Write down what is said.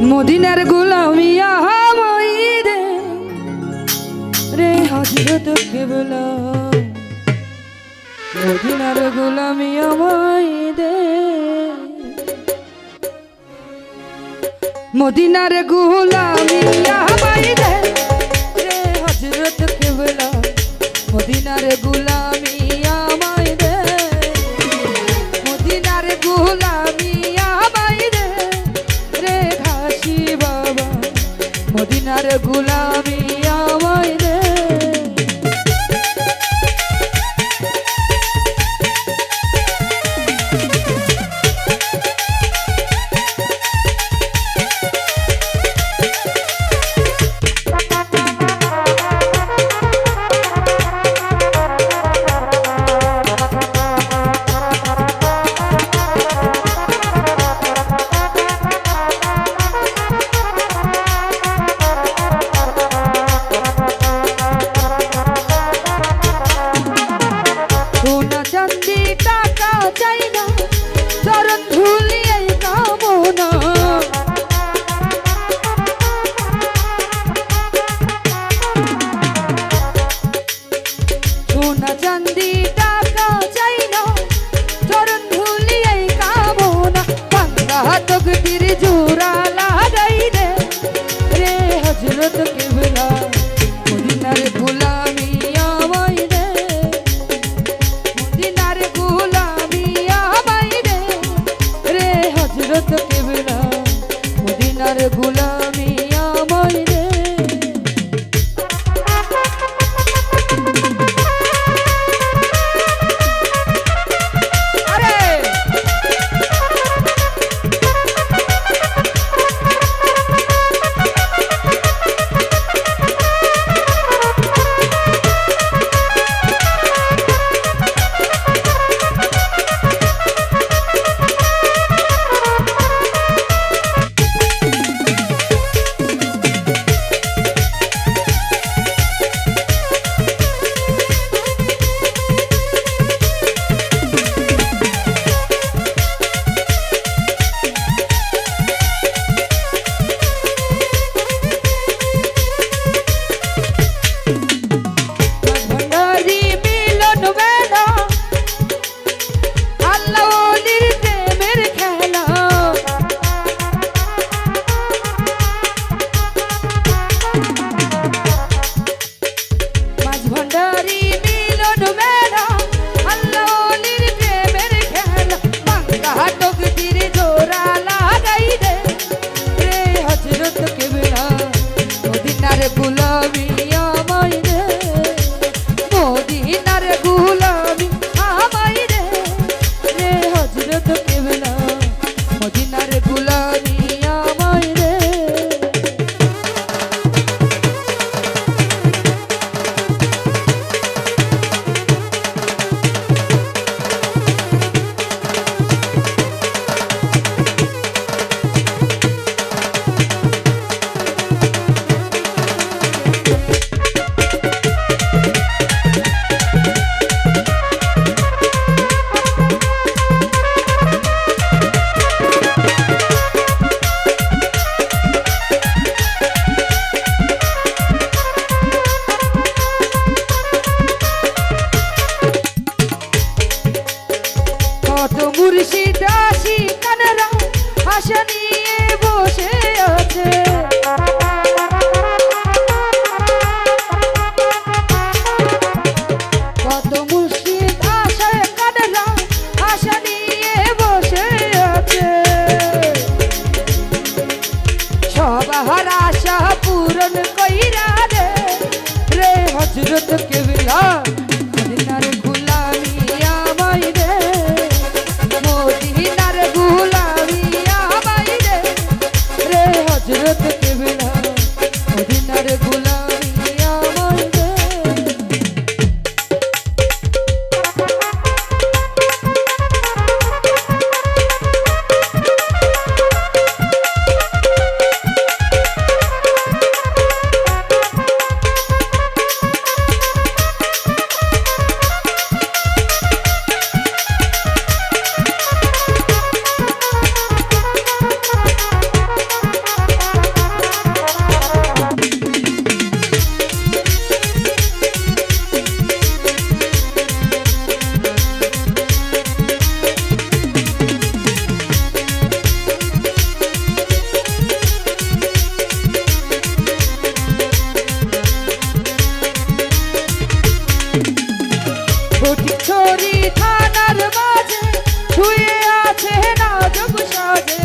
মদিনার গুলামিয়া মইদে রে হজরত কেবল। মদিনার গুলামিয়া মইদে মদিনার গুলামিয়া মইদে রে হজরত কেবল। মদিনার গুলাম celular. খুরশিদ আসি কানরা হাসনি তরি থানার মাঝে শুয়ে আছে না যোগ সাজে